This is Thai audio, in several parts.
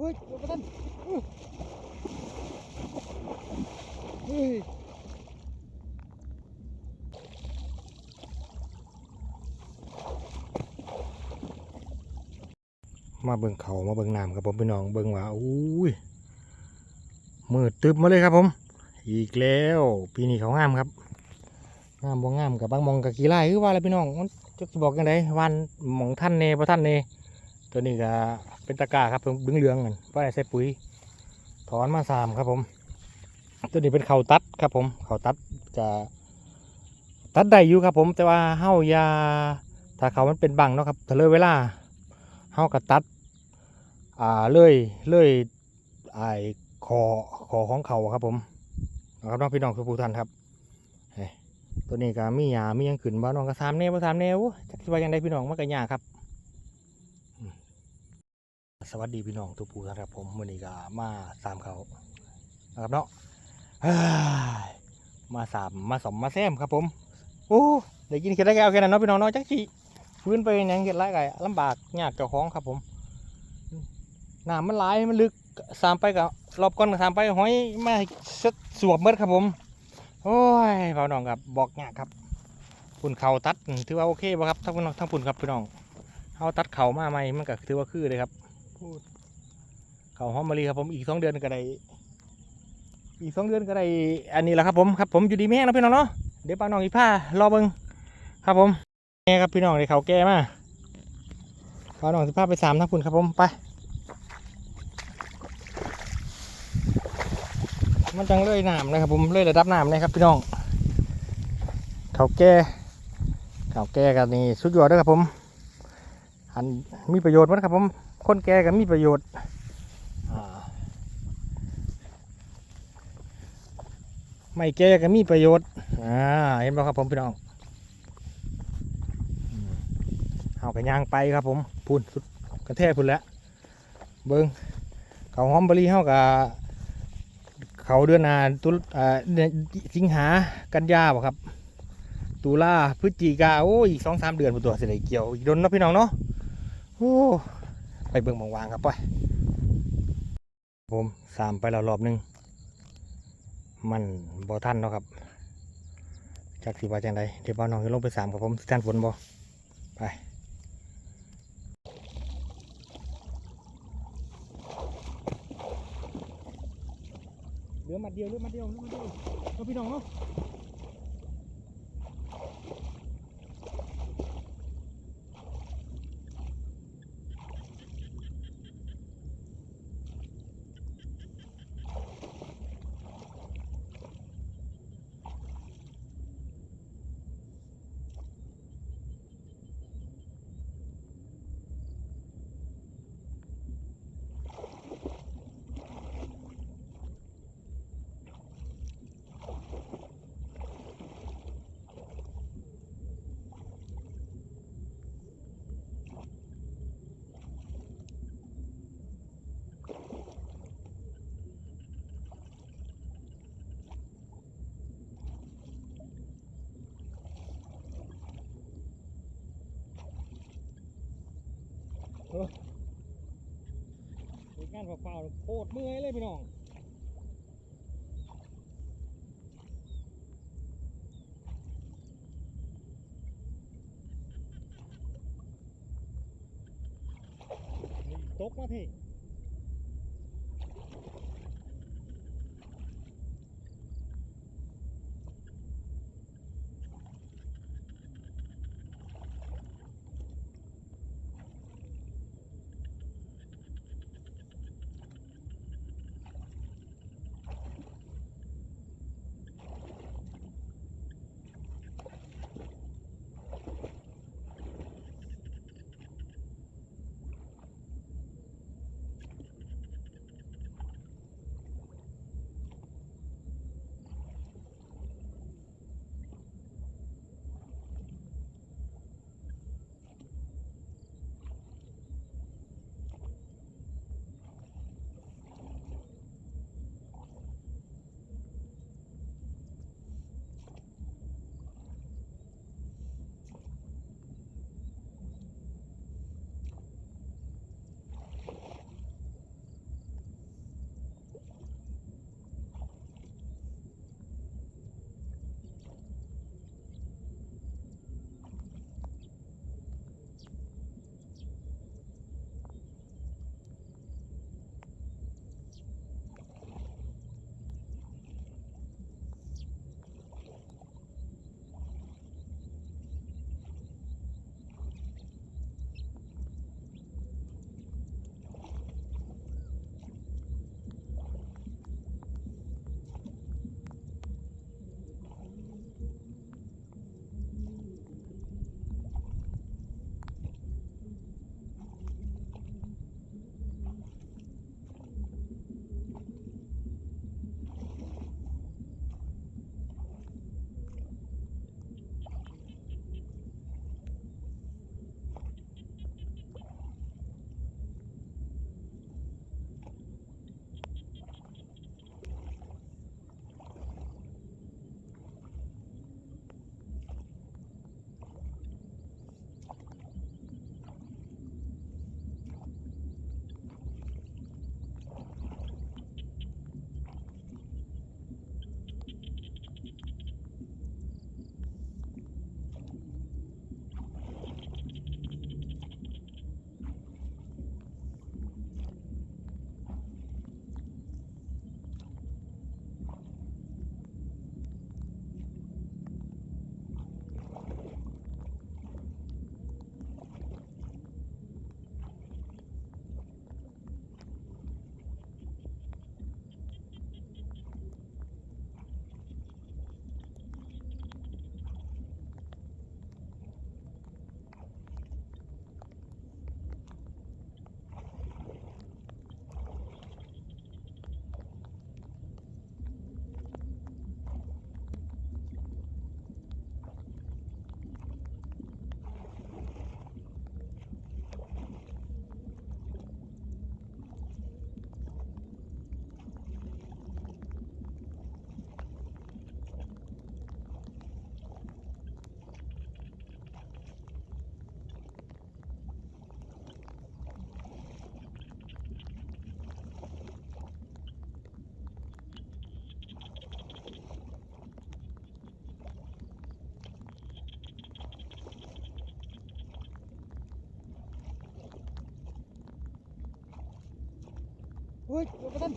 ฮ้ยยวมาท่านเฮ้ยมาเบิ่งเขามาเบิ่งน้ำครับผมพี่น้องเบิ่งว่าอุ้ยมืดตึบมาเลยครับผม อีกแล้วปีนี้เขางามครับงามบ่งามกับบางมองกับกีไร่คือว่าอะไรพี่น้องจะบอกยังไงวันมองท่านเนบ่ท่านเน ตัวนี้ก็เป็นตะกร้าครับบึ้งเหลืองกันว่าใส่ปุ๋ย ถอนมาสามครับผม ตัวนี้เป็นเขาตัดครับผมเขาตัดจะตัดได้อยู่ครับผม แต่ว่าเฮายาถ้าเขามันเป็นบังเนาะครับถ้าเลยเวลาเฮาก็ตัดอ่าเลยเลยไอ้คอคอของเขาครับผมนะครับน้องพี่น้องทุกท่านครับตัวนี้ก็มีหยามียังขึ้นบ้าน้องก็สามแนวบ่สามแนวจักสิว่ายังไงพี่น้องมันก็ยากครับ สวัสดีพี่น้องทุกผู้ท่านครับผมวันนี้ก็มาสามเขานะครับเนาะมาสามมาสมมาแซมครับผมโอ้ได้กินแค่ได้แค่เอาแค่นั้นเนาะพี่น้องเนาะจักสิฟื้นไปยังเห็ดไรก็ลำบากยากเจ้าของครับผมน้ำมันไหลายมันลึกสามไปกับรอบก้อนกับสามไปห้อยมาสดสวบเมื่อครับผมโอ้ยพี่น้องครับบอกงากครับพุ่นเข่าตัดถือว่าโอเคป่ะครับทั้งพี่น้องทั้งพุ่นครับพี่น้องเขาตัดเข่ามาใหม่มันก็ถือว่าคือเลยครับ เขาหอมมะลิครับผมอีกสองเดือนก็ได้อีกสองเดือนก็ได้อันนี้แหละครับผมครับผมอยู่ดีแม่นะพี่น้องเนาะเดี๋ยวป้าน้องอีผ้ารอเบิ้งครับผมแม่ครับพี่น้องในเขาแก่มาป้าน้องสิผ้าไปสามทั้งพุ่นครับผมไปมันจังเลื่อยน้ำนะครับผมเลื่อยระดับน้ำนะครับพี่น้องเขาแก่เขาแก่กันนี่สุดยอดเลยครับผมอันมีประโยชน์มั้ครับผม คนแก่ก็มีประโยชน์อ่าไม่แก่ก็มีประโยชน์อ่าเห็นไหมครับผมพี่น้องอืมเอากระยางไปครับผมพุ่นสุดกระแทกพุ่นแล้วเบิ้งเขาหอมบรีเฮากับเขาเดือนหนาตุลอ่าเดือนสิงหากันยาบ่ครับ ตุลาพฤศจิกาโอ้ยอีกสองสามเดือนพอตัวสิได้เกี่ยวอีกโดนเนาะพี่น้องเนาะโอ้ ไปเบิ่งบางวางครับไปผมสามไปแล้วรอบหนึง มันบ่ทันเนาะครับ จากสีว่าจังใดเดี๋ยวบ่าวน้องจะลงไปสามครับผมสิท่านฝนบ่ไปเหลือมัดเดียวเหลือมัดเดียวเหลือมัดเดียวเนาะพี่น้องเนาะ เหตุงานเปล่าๆโคตรเมื่อยเลยพี่น้องตกมาพี่ เฮ้ยเดี๋ยวประทัน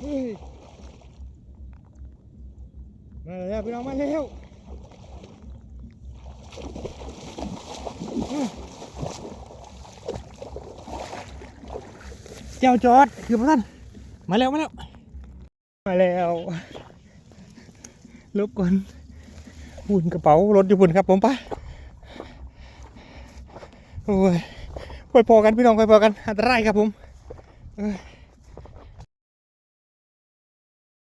เฮ้ยมาแล้วพี่น้องมาแล้วเจ้าจอดคือประทันมาแล้วมาแล้วมาแล้วลบก่อนหุ่นกระเป๋ารถอยู่บนครับผมไปโอ้ย ค่อยพอกันพี่น้องค่อยพอกันอันตรายครับผมเ